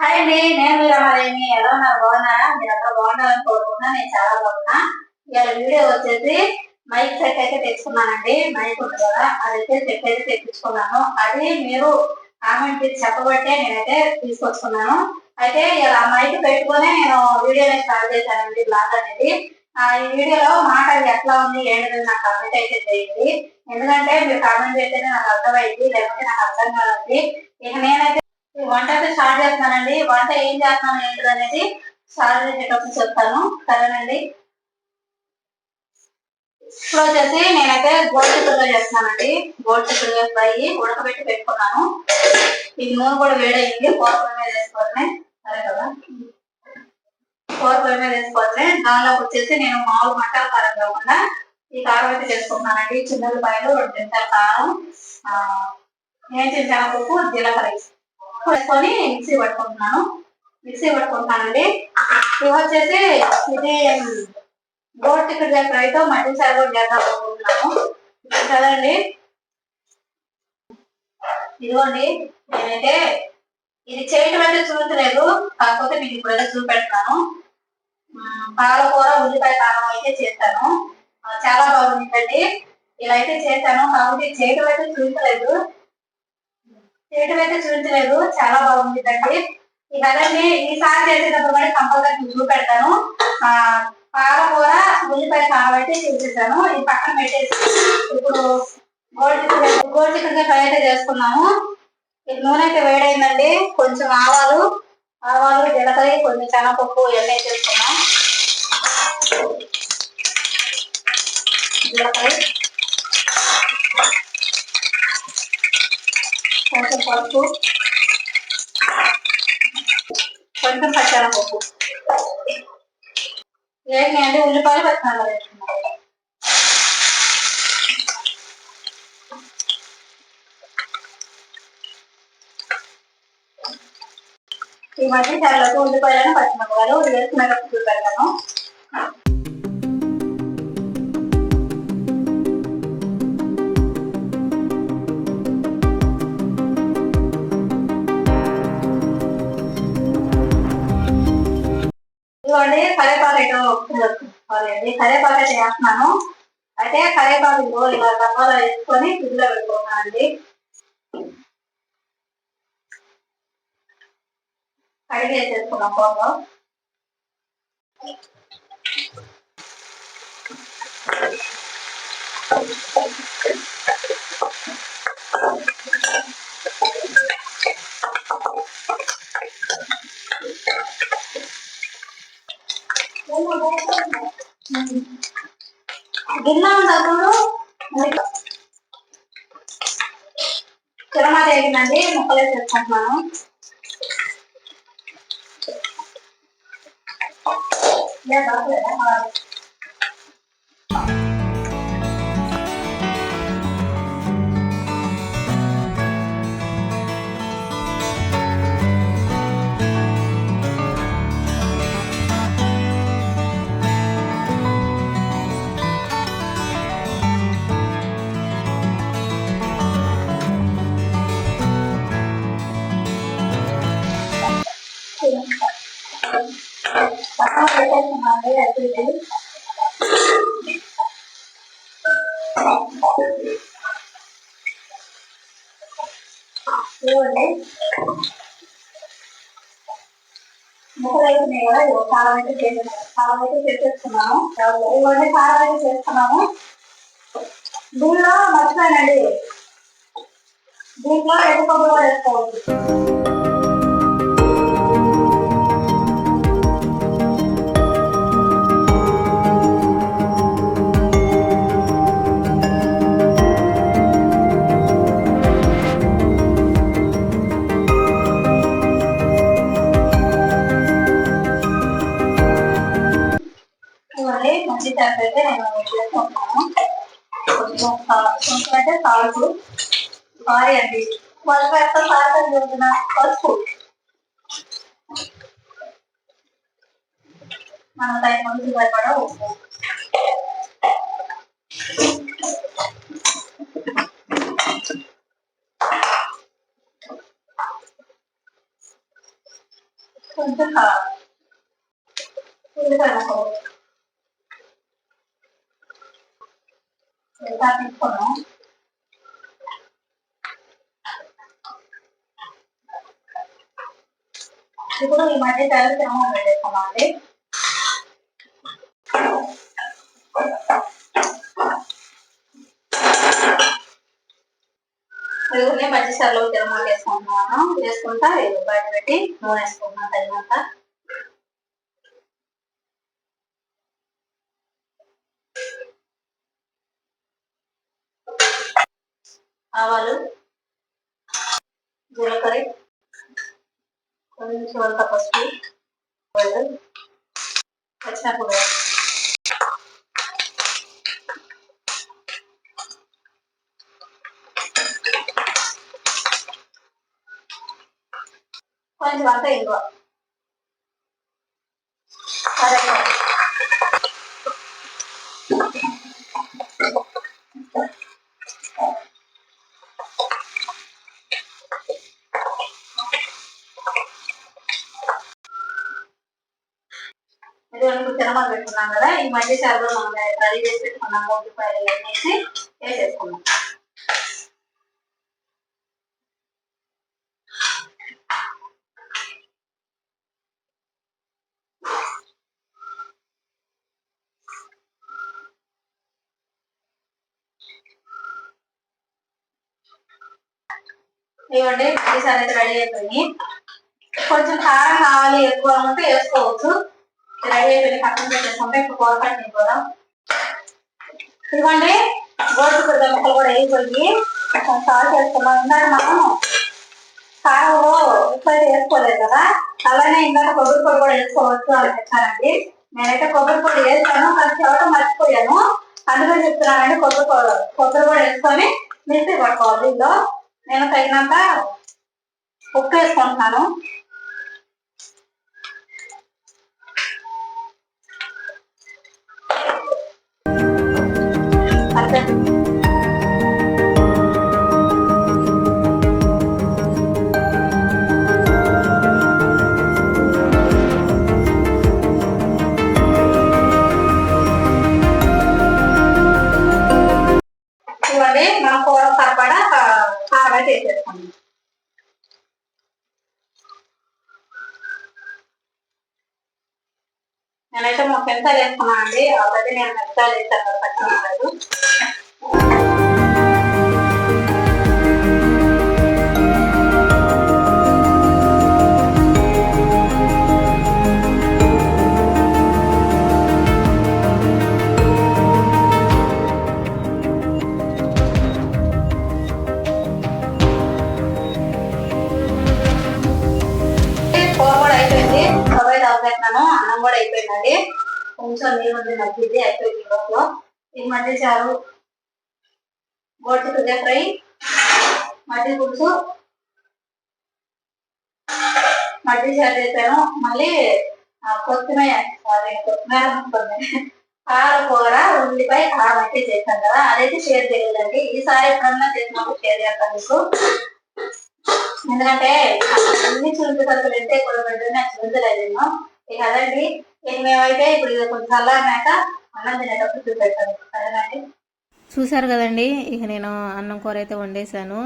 Hi అండి నేను మీరమ్మాదేమి ఎలా ఉన్నారు? బాగున్నారా? మీరు అందరూ బాగుండాలని కోరుకున్నా నేను చాలా బాగున్నా. ఇవాళ వీడియో వచ్చేసి మైక్ సెట్ అయితే తెచ్చుకున్నానండి. మైక్ ఉంది కదా అదైతే సెట్ అయితే తెప్పించుకున్నాను. అది మీరు కామెంట్ చెప్పబట్టే నేనైతే తీసుకొచ్చుకున్నాను. అయితే ఇలా మైక్ పెట్టుకునే నేను వీడియోని స్టార్ట్ చేశానండి బ్లాగ్ అనేది. ఈ వీడియోలో మాట ఎట్లా ఉంది ఏంటది నాకు కామెంట్ అయితే చేయండి ఎందుకంటే మీరు కామెంట్ చేస్తేనే నాకు అర్థమైంది లేకపోతే నాకు అర్థం కాదండి. ఇక నేనైతే ఈ వంట అయితే స్టార్ట్ చేస్తున్నానండి. వంట ఏం చేస్తున్నాను ఏంటిది అనేది స్టార్ట్ చేసేటప్పుడు చెప్తాను. సరేనండి. ఇప్పుడు వచ్చేసి నేనైతే గోల్డ్ చిక్కుడుగా చేస్తున్నానండి. గోల్డ్ చిక్కుడుగా ఫ్రై ఉడకబెట్టి పెట్టుకున్నాను. ఈ నూనె కూడా వేడైంది కూర మీద వేసుకోవడమే. సరే కదా? కూర మీద వేసుకోవడమే. దానిలోకి వచ్చేసి నేను మామూలు మట్టాల కారం కాకుండా ఈ కారం అయితే చేసుకుంటున్నానండి. చిన్న రెండు చెంచాల కారం ఆ, చెంచాల పప్పు జీలకర్ర వేసుకొని మిక్సీ పట్టుకుంటున్నాను. మిక్సీ పట్టుకుంటున్నానండి ఇవి వచ్చేసి ఇది గోడ్ టికెట్ ఫ్రైతో మటన్ సార్ కూడా చేద్దాం అనుకుంటున్నాను. కదండి ఇదిగోండి నేనైతే ఇది చేయటం అయితే చూడలేదు కాకపోతే మీకు ఇప్పుడైతే చూపెడతాను. పాలకూర ఉల్లిపాయ కారం అయితే చేస్తాను. చాలా బాగుంది ఇలా అయితే చేశాను కాకపోతే చేయటం అయితే చూపించలేదు చేయడం అయితే చూపించలేదు చాలా బాగుంటుందండి. ఇక అదండి ఈసారి చేసేటప్పుడు కూడా కంపల్సరీ చూపెడతాను పెడతాను. పాలకూర ఉల్లిపాయ కాబట్టి అయితే చేసేసాను. ఇది పక్కన పెట్టేసి ఇప్పుడు gold chicken gold chicken fry అయితే చేసుకున్నాము. ఇది నూనె అయితే వేడైందండి. కొంచెం ఆవాలు ఆవాలు జీలకర్ర కొంచెం శనగపప్పు ఇవన్నీ చేసుకున్నాం జీలకర్ర. కొంచెం పసుపు కొంచెం పచ్చనపప్పు ఏంటి అంటే ఉల్లిపాయలు పచ్చిమిరపకాయలు వేసుకున్నాం ఈ మధ్య చాలకు ఉల్లిపాయలను పచ్చిమిరపకాయలు వేసుకునేటప్పుడు చూపెడతాను చూడండి కరేపాకు అయితే వస్తుంది అండి? కరేపాకు అయితే వేస్తున్నాను. అయితే కరేపాకు ఇలా డబ్బాలో వేసుకొని ఫ్రిడ్జ్లో పెట్టుకుంటున్నానండి కడిగి వేసేసుకున్నాం ఫోన్లో Thank you. గిన్నె ఉన్నప్పుడు తిరమాత వేగిందండి ముక్కలు వేసేసుకుంటున్నాను లేదా ముక్కలు అయిపోయినాయి కదా అయితే చేసేస్తాను అయితే ఇవన్నీ కారం అయితే చేస్తున్నాము దీనిలో మర్చిపోయానండి దీంట్లో ఎర్ర కూడా వేసుకోవచ్చు సా- కొంచెం అయితే సాల్ట్ సారీ అండి పసుపు ఎంత సాల్ట్ అని చెబుతున్నా పసుపు మన దాని ముందు సరిపడా ఉప్పు కొంచెం కావాలి ఉల్లిపాయ ముక్కలు ఉల్లిపాయ తీసుకున్నాం ఇప్పుడు ఈ మధ్య తయారు తినమని పెట్టేసుకున్నాం అండి ఇవన్నీ పచ్చిసార్లు తిరమాట వేసుకుంటున్నాను వేసుకుంటా ఇది బయట పెట్టి నూనె వేసుకుంటున్నాను తగినంత. ఆవాలు జీలకర్ర కొంచెం అంత పసుపు పచ్చిమిరపకాయ కొంచెం అంతా ఇంగువ అదే పెట్టుకున్నాం కదా ఈ మధ్య చారు మనం రెడీ చేసి పెట్టుకున్నాం ఉల్లిపాయలు ఇవన్నీ వేసి వేసేసుకున్నాం. ఇవ్వండి ఈసారి అయితే రెడీ అయిపోయి కొంచెం కారం కావాలి ఎక్కువ అనుకుంటే వేసుకోవచ్చు. రెడీ అయిపోయి పక్కన పెట్టేసుకుంటే ఇప్పుడు కూర ఇవ్వండి గోడు కుర్ర ముక్కలు కూడా వేయిపోయి కొంచెం సాల్ట్ వేసుకున్నాం ఇందాక మనం కారం ఉప్పు అయితే వేసుకోలేదు కదా అలానే ఇందాక కొబ్బరి పొడి కూడా వేసుకోవచ్చు అని చెప్పారండి నేనైతే కొబ్బరి పొడి వేసాను కానీ చెవటం మర్చిపోయాను అందుకని చెప్తున్నానండి కొబ్బరి పొడి కొబ్బరి పొడి వేసుకొని మిక్సీ పట్టుకోవాలి దీంట్లో నేను తగినంత ఉప్పు వేసుకుంటున్నాను అంతే ఇవ్వండి మనం కూర సరిపడా నేనైతే మా పెంచాలు వేసుకున్నాను అండి. ఆల్రెడీ నేను మెత్తాలు వేసాను కదా పచ్చిమిరపకాయలు నీళ్ళు ఉంది మధ్యది అయిపోయింది ఈ మధ్య చారు గోటు తుదే ఫ్రై. మధ్య పులుసు. మధ్య చారు చేశాను. మళ్ళీ కొత్తిమీర సారీ కొత్తిమీర ఉంటుంది కారకూర ఉల్లిపాయ కారం అయితే చేశాను కదా. అదైతే షేర్ చేయలేదండి. ఈసారి ఎప్పుడన్నా చేసినప్పుడు షేర్ చేస్తాను మీకు. ఎందుకంటే అన్ని చురుకు సరుకులు అయితే కూడా పెడుతున్నా చురుకులేదు ఇక అదండి ఇక మేమైతే ఇప్పుడు ఇది కొంచెం చల్లారినాక అన్నం తినేటప్పుడు చూపెట్టాను సరేనండి చూశారు కదండి. ఇక నేను అన్నం కూర అయితే వండేశాను.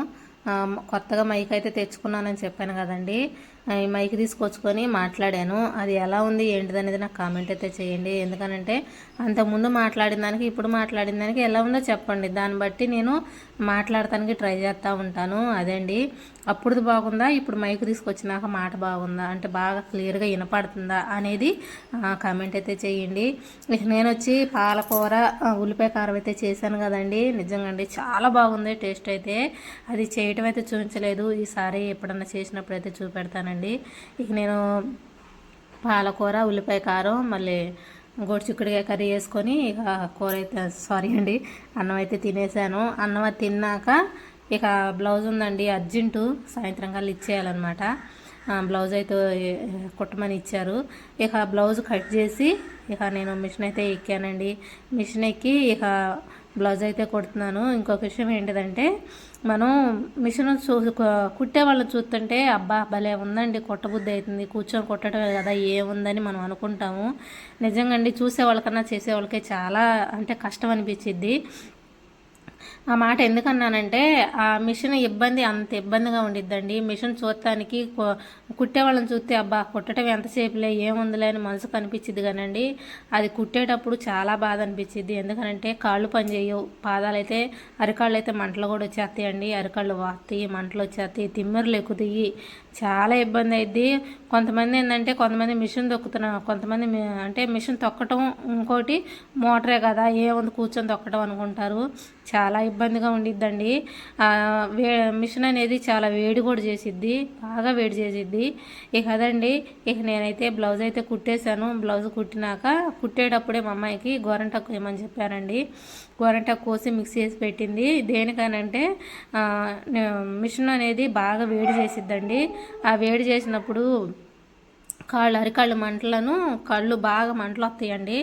కొత్తగా మైక్ అయితే తెచ్చుకున్నానని చెప్పాను కదండి. మైక్ తీసుకొచ్చుకొని మాట్లాడాను. అది ఎలా ఉంది ఏంటిది అనేది నాకు కామెంట్ అయితే చేయండి. ఎందుకనంటే అంతకుముందు మాట్లాడిన దానికి ఇప్పుడు మాట్లాడిన దానికి ఎలా ఉందో చెప్పండి. దాన్ని బట్టి నేను మాట్లాడటానికి ట్రై చేస్తూ ఉంటాను. అదండి. అప్పుడుది బాగుందా ఇప్పుడు మైక్ తీసుకొచ్చినాక మాట బాగుందా అంటే బాగా క్లియర్గా వినపడుతుందా అనేది కామెంట్ అయితే చేయండి. నేను వచ్చి పాలకూర ఉల్లిపాయ కారం అయితే చేశాను కదండి. నిజంగా అండి చాలా బాగుంది టేస్ట్ అయితే. అది చేయటం అయితే చూపించలేదు. ఈసారి ఎప్పుడన్నా చేసినప్పుడు అయితే చూపెడతాను చూపెడతానండి ఇక నేను పాలకూర ఉల్లిపాయ కారం మళ్ళీ గోడు చిక్కుడుకాయ కర్రీ వేసుకొని ఇక కూర అయితే సారీ అండి అన్నం అయితే తినేసాను. అన్నం తిన్నాక ఇక బ్లౌజ్ ఉందండి అర్జెంటు సాయంత్రం కల్లా ఇచ్చేయాలన్నమాట. బ్లౌజ్ అయితే కుట్టమని ఇచ్చారు. ఇక బ్లౌజ్ కట్ చేసి ఇక నేను మిషన్ అయితే ఎక్కానండి. మిషన్ ఎక్కి ఇక బ్లౌజ్ అయితే కుడుతున్నాను. ఇంకొక విషయం ఏంటిదంటే మనం మిషన్ చూ కుట్టే వాళ్ళు చూస్తుంటే అబ్బా భలే ఉందండి కుట్టబుద్ధి అవుతుంది కూర్చొని కుట్టడమే కదా ఏముందని మనం అనుకుంటాము. నిజంగా అండి చూసే వాళ్ళకన్నా చేసే వాళ్ళకే చాలా అంటే కష్టం అనిపించిద్ది. ఆ మాట ఎందుకన్నానంటే ఆ మిషన్ ఇబ్బంది అంత ఇబ్బందిగా ఉండిద్దండి. మిషన్ చూడటానికి కుట్టే వాళ్ళని చూస్తే అబ్బా కుట్టడం ఎంతసేపులే ఏముందిలే అని మనసు కనిపించింది కానండి. అది కుట్టేటప్పుడు చాలా బాధ అనిపించింది ఎందుకనంటే కాళ్ళు పనిచేయవు. పాదాలైతే అరికాళ్ళు అయితే మంటలు కూడా వచ్చేస్తాయండి. అరికాళ్ళు వాస్తాయి మంటలు వచ్చేస్తాయి. తిమ్మెరలు ఎక్కుతాయి. చాలా ఇబ్బంది అయింది కొంతమంది ఏంటంటే కొంతమంది మిషన్ తొక్కుతున్నారు కొంతమంది అంటే మిషన్ తొక్కటం ఇంకోటి మోటరే కదా. ఏముంది కూర్చొని తొక్కటం అనుకుంటారు. చాలా ఇబ్బందిగా ఉండిద్దండి. వే మిషన్ అనేది చాలా వేడి కూడా చేసిద్ది బాగా వేడి చేసిద్ది. ఇక అదండి ఇక నేనైతే బ్లౌజ్ అయితే కుట్టేశాను. బ్లౌజ్ కుట్టినాక కుట్టేటప్పుడే మా అమ్మాయికి గోరంటాకు ఏమని చెప్పానండి. గోరంటాకు కోసి మిక్స్ చేసి పెట్టింది. దేనికనంటే మిషన్ అనేది బాగా వేడి చేసిద్దండి. ఆ వేడి చేసినప్పుడు కాళ్ళు అరికాళ్ళు మంటలను కళ్ళు బాగా మంటలు వస్తాయండి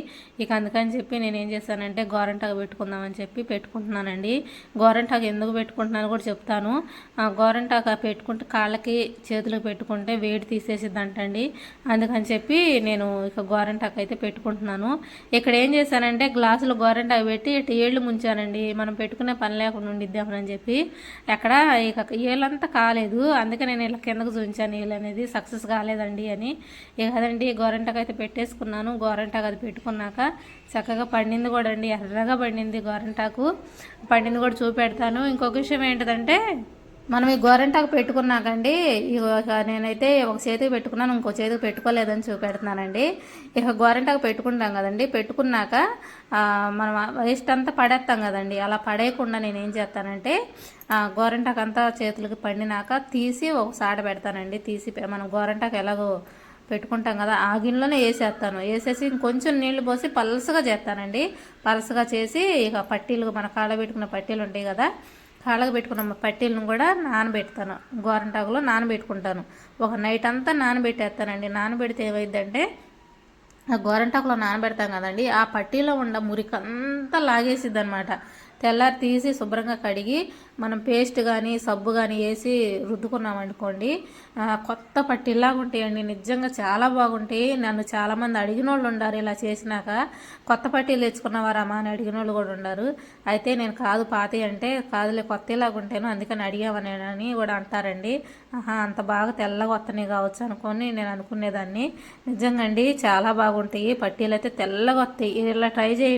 ఇక అందుకని చెప్పి నేను ఏం చేశానంటే గోరంటాకు పెట్టుకుందామని చెప్పి పెట్టుకుంటున్నానండి. గోరంటాకు ఎందుకు పెట్టుకుంటున్నాను కూడా చెప్తాను. ఆ గోరంటాకు పెట్టుకుంటే కాళ్ళకి చేతులకు పెట్టుకుంటే వేడి తీసేసిద్దంటండి. అందుకని చెప్పి నేను ఇక గోరంటాకు అయితే పెట్టుకుంటున్నాను. ఇక్కడ ఏం చేశానంటే గ్లాసులో గోరంటాకు పెట్టి ఇటు ఏళ్ళు ముంచానండి. మనం పెట్టుకునే పని లేకుండా ఉండిద్దామని చెప్పి. అక్కడ ఇక ఏళ్ళంతా కాలేదు. అందుకే నేను ఇలా కిందకు చూపించాను ఏళ్ళు అనేది సక్సెస్ కాలేదండి అని ఇక అదండి గోరంటాకు అయితే పెట్టేసుకున్నాను. గోరంటాకు అది పెట్టుకున్నాక చక్కగా పండింది కూడా అండి. ఎర్రగా పండింది గోరంటాకు. పండింది కూడా చూపెడతాను. ఇంకొక విషయం ఏంటంటే మనం ఈ గోరంటాకు పెట్టుకున్నాకండి ఇక నేనైతే ఒక చేతికి పెట్టుకున్నాను ఇంకో చేతికి పెట్టుకోలేదని చూపెడుతున్నానండి. ఇక గోరంటాకు పెట్టుకుంటాం కదండి. పెట్టుకున్నాక ఆ, మనం వేస్ట్ అంతా పడేస్తాం కదండి. అలా పడేయకుండా నేను ఏం చేస్తానంటే గోరంటాకు అంతా చేతులకి పండినాక తీసి ఒక సాడ పెడతానండి. తీసి మనం గోరంటాకు ఎలాగో పెట్టుకుంటాం కదా ఆ గిన్నెలోనే వేసేస్తాను. వేసేసి ఇంకొంచెం నీళ్ళు పోసి పలసగా చేస్తానండి. పలసగా చేసి ఇక పట్టీలు మన కాళ్ళ పెట్టుకున్న పట్టీలు ఉంటాయి కదా కాళ్ళకు పెట్టుకున్న పట్టీలను కూడా నానబెడతాను. గోరంటాకులో నానబెట్టుకుంటాను. ఒక నైట్ అంతా నానబెట్టేస్తానండి. నానబెడితే ఏమైందంటే ఆ గోరంటాకులో నానబెడతాం కదండి ఆ పట్టీలో ఉన్న మురికంతా లాగేసిద్ది అనమాట తెల్లారి తీసి శుభ్రంగా కడిగి మనం పేస్ట్ కానీ సబ్బు కానీ వేసి రుద్దుకున్నాం అనుకోండి కొత్త పట్టీలాగా ఉంటాయండి. నిజంగా చాలా బాగుంటాయి. నన్ను చాలామంది అడిగిన వాళ్ళు ఉండారు ఇలా చేసినాక. కొత్త పట్టీలు తెచ్చుకున్నవారమ్మా అని అడిగిన వాళ్ళు కూడా ఉండారు. అయితే నేను కాదు పాతి అంటే కాదులే కొత్తలాగా ఉంటాను అందుకని అడిగామని అని కూడా అంటారండి. ఆహా అంత బాగా తెల్లగా వస్తున్నాయి కావచ్చు అనుకొని నేను అనుకునేదాన్ని. నిజంగా అండి చాలా బాగుంటాయి. పట్టీలు అయితే తెల్లగా వస్తాయి ఇలా ట్రై చేయ